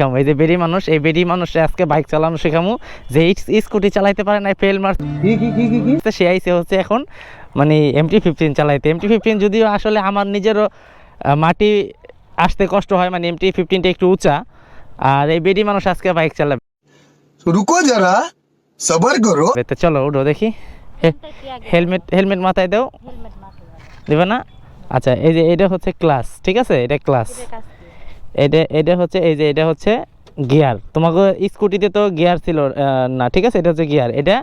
শিখামো। এই যে বেরি মানুষ এই বেরি মানুষ আজকে বাইক চালানো শিখামো। যে স্কুটি চালাইতে পারে না ফেল মার সে আইসে হচ্ছে এখন মানে এমটি ফিফটিন চালাইতে। এমটি ফিফটিন যদিও আসলে আমার নিজেরও মাটি আসতে কষ্ট হয় মানে এমটি ফিফটিনটা একটু উঁচা। আর এই বেরি মানুষ আজকে বাইক চালাবে। রুকো যারা সবার করো। তো চলো উঠো দেখি। হেলমেট হেলমেট মাথায় দেও। দেবে না? আচ্ছা এই যে এটা হচ্ছে ক্লাস ঠিক আছে? এটা ক্লাস। এটা এটা হচ্ছে এই যে এটা হচ্ছে গিয়ার। তোমাকে স্কুটিতে তো গিয়ার ছিল না ঠিক আছে? এটা হচ্ছে গিয়ার। এটা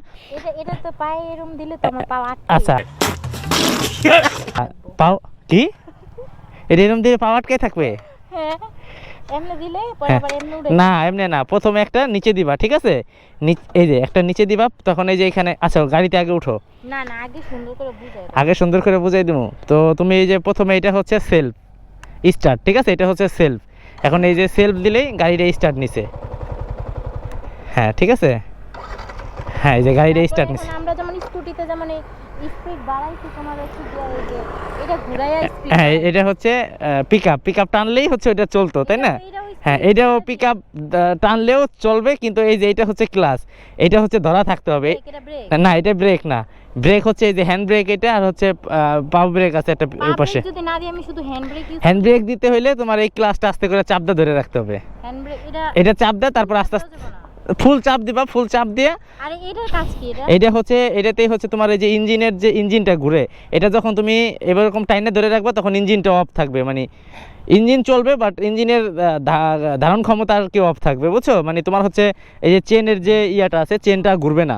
এটা তো পায়ে এরম দিলে তো আমার পা আটকে আচ্ছা। পাও কি? এটা এরকম দিলে পাও আটকে থাকবে? হ্যাঁ। এমনি দিলে পরে হ্যাঁ। এমনি উড়ে না এমনি না। প্রথমে একটা নিচে দিবা ঠিক আছে? এই যে একটা নিচে দিবা তখন এই যে এখানে আচ্ছা গাড়িতে আগে উঠো। না না আগে সুন্দর করে বুঝাই আগে সুন্দর করে বুঝাই দিব তো তুমি এই যে প্রথমে এটা হচ্ছে সেলফ স্টার্ট ঠিক আছে? এটা হচ্ছে সেলফ। এখন এই যে সেলফ দিলেই গাড়িটা স্টার্ট নিছে। হ্যাঁ ঠিক আছে? হ্যাঁ এই যে গাড়িটা স্টার্ট নিছে। আমরা যেমন স্কুটিতে যেমন স্পিড বাড়াইছি তোমার হচ্ছে এই যে এটা ঘুরাইয়া স্পিড হ্যাঁ এটা হচ্ছে পিক আপ পিক আপ টানলেই হচ্ছে ওটা চলতো তাই না? হ্যাঁ এটাও পিক আপ টানলেও চলবে কিন্তু এই যে এটা হচ্ছে ক্লাস এটা হচ্ছে ধরা থাকতে হবে। না এটা ব্রেক না। ব্রেক হচ্ছে এই যে হ্যান্ড ব্রেক এটা আর হচ্ছে পাও ব্রেক আছে একটা ওই পাশে। যদি না দিই আমি শুধু হ্যান্ড ব্রেক হ্যান্ড ব্রেক দিতে হলে তোমার এই ক্লাসটা আস্তে করে চাপদা ধরে রাখতে হবে। হ্যান্ড ব্রেক এটা এটা চাপ দেয় তারপর আস্তে আস্তে। ফুল চাপ দিবা ফুল চাপ দিয়ে। আরে এটার কাজ কি এটা? এটা হচ্ছে এটাতেই হচ্ছে তোমার এই যে ইঞ্জিনের যে ইঞ্জিনটা ঘুরে এটা যখন তুমি এরকম টাইনে ধরে রাখবা তখন ইঞ্জিনটা অফ থাকবে মানে ইঞ্জিন চলবে বাট ইঞ্জিনের ধারণ ক্ষমতা আর কি অফ থাকবে বুঝছ? মানে তোমার হচ্ছে এই যে চেনের যে ইয়াটা আছে চেনটা ঘুরবে না।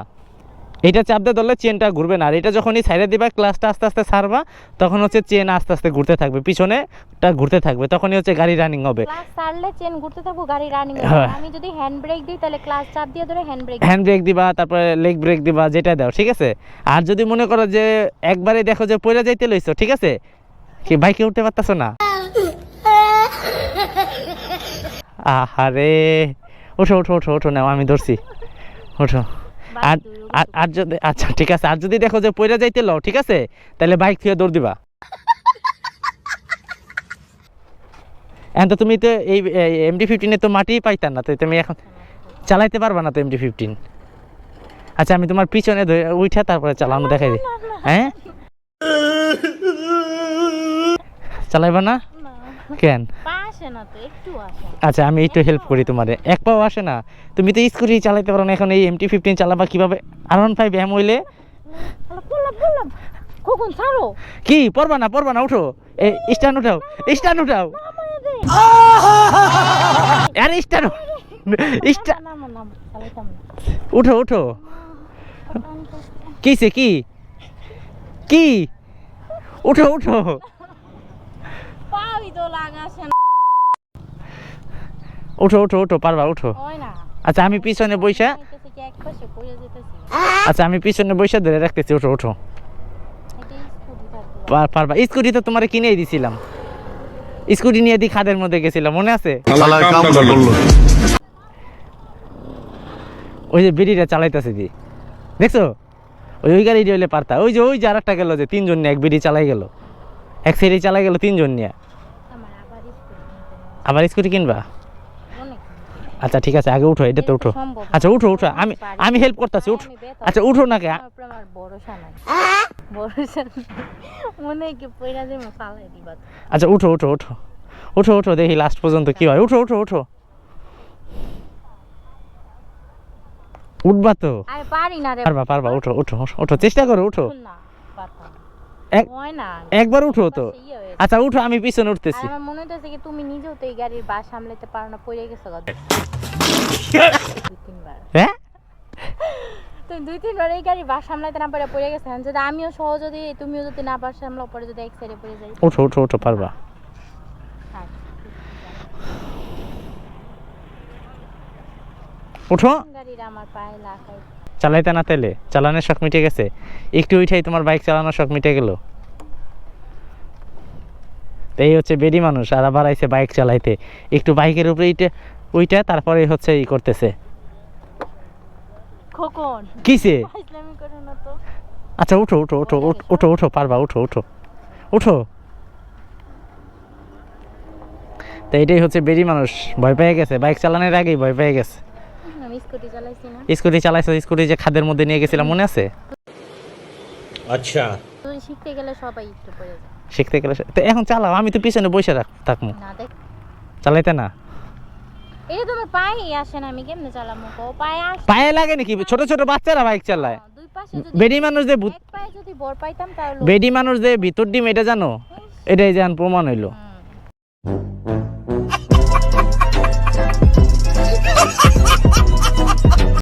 এটা চাপ দিয়ে ধরলে চেনটা ঘুরবে না। আর এটা যখনই সাইডে দিবা ক্লাসটা আস্তে আস্তে ছাড়বা তখন হচ্ছে চেন আস্তে আস্তে ঘুরতে থাকবে পিছনেটা ঘুরতে থাকবে তখনই হচ্ছে গাড়ি রানিং হবে। ক্লাস ছাড়লে চেন ঘুরতে থাকব গাড়ি রানিং হ্যাঁ। আমি যদি হ্যান্ড ব্রেক দিই তাহলে ক্লাস চাপ দিয়ে ধরে হ্যান্ড ব্রেক হ্যান্ড ব্রেক দিবা তারপরে লেগ ব্রেক দিবা যেটা দাও ঠিক আছে? আর যদি মনে করো যে একবারে দেখো যে পড়ে যাইতে লইছো ঠিক আছে? কি বাইকে উঠতে পারতাছো না? আহারে ওঠো ওঠো ওঠো ওঠো নাও আমি ধরছি। ওঠো। আর আর- যদি আচ্ছা ঠিক আছে। আর যদি দেখো যে পড়ে যাইতে লও ঠিক আছে? তাহলে বাইক থেকে দৌড় দিবা। এখন তো তুমি তো এই এমডি ফিফটিনে তো মাটিই পাইতাম না তো তুমি এখন চালাইতে পারবা না তো এমডি ফিফটিন আচ্ছা আমি তোমার পিছনে উঠা তারপরে চালানো দেখাই দিই। হ্যাঁ? চালাইবা না? কেন? আসে না তো একটু আসে আচ্ছা আমি একটু হেল্প করি তোমারে এক পাও আসে না তুমি তো স্কুটি চালাইতে পারো না এখন এই এমটি ফিফটিন চালাবা কীভাবে আর ওয়ান ফাইভ এম হইলে কখন ছাড়ো কি পড়বা না পড়বা না উঠো এই স্ট্যান্ড উঠাও স্ট্যান্ড উঠাও আরে স্ট্যান্ড উঠো উঠো কিসে কি কি উঠো উঠো পাই তো লাগা আসে না উঠো উঠো উঠো পারবা উঠো। আচ্ছা আমি পিছনে যেতেছি। আচ্ছা আমি পিছনে বইসা ধরে রাখতেছি উঠো উঠো। পারবা। স্কুটি তো তোমার কিনেই দিছিলাম। স্কুটি নিয়ে দি খাদের মধ্যে গেছিলাম মনে আছে? ওই যে বিড়িটা চালাইতেছে দি। দেখছ? ওই ওই গাড়ি হইলে পারতা। ওই যে ওই যে আরেকটা গেল যে তিনজন নিয়ে এক বিড়ি চালাই গেল। এক সাইডে চালাই গেল তিনজন নিয়ে। আবার স্কুটি কিনবা? আচ্ছা ঠিক আছে আগে উঠো এটা তো উঠো আচ্ছা উঠো উঠো আমি আমি হেল্প করতেছি উঠো আচ্ছা উঠো না কে আচ্ছা উঠো উঠো উঠো। উঠো উঠো দেখি লাস্ট পর্যন্ত কি হয়। উঠো উঠো উঠো। উঠবা তো। পারবা পারবা উঠো উঠো উঠো চেষ্টা করো উঠো। একবার উঠো তো। আচ্ছা উঠো আমি পিছনে উঠতেছি। আমার মনে হইতেছে কি তুমি নিজেও তো এই গাড়ির বাস সামলাতে পারো না পড়ে গেছো গা। দুই তিনবার। হ্যাঁ? তুমি দুই তিনবার এই গাড়ির বাস সামলাতে না পারে পড়ে গেছে। এখন যদি আমিও সহ যদি তুমিও যদি না পার সামলাও পরে যদি এক সাইডে পড়ে যাই। উঠো উঠো উঠো পারবা। উঠো। গাড়ির আমার পায়ে লাগাই চালাইতে না তেলে চালানোর শখ মিটে গেছে। একটু উঠাই তোমার বাইক চালানোর শখ মিটে গেল। তো এই হচ্ছে বেডি মানুষ আর আবার আইসে বাইক চালাইতে। একটু বাইকের উপরে এইটা ওইটা তারপরে হচ্ছে ই করতেছে। খোকন। কিসে? আচ্ছা উঠো উঠো উঠো উঠো উঠো পারবা উঠো উঠো। উঠো। তো এটাই হচ্ছে বেরি মানুষ ভয় পেয়ে গেছে। বাইক চালানোর আগেই ভয় পেয়ে গেছে। স্কুটি চালাইছে স্কুটি যে খাদের মধ্যে নিয়ে গেছিলাম মনে আছে? আচ্ছা। শিখতে গেলে সবাই একটু পড়ে যায়। শিখতে গেলে তো এখন চালাও আমি তো পিছনে বসে রাখ থাকব চালাইতে না। তোমার পায়ে আসে না আমি কেমনে চালামো কো? পায়ে আসে পায়ে লাগে নাকি? ছোট ছোট বাচ্চারা বাইক চালায়। না, দুই পাশে যদি বেডি মানুষ যে ভূত- পায়ে যদি বর পাইতাম তাহলে বেডি মানুষ যে ভিতর ডিম এটা জানো? এটাই যেন প্রমাণ হইল।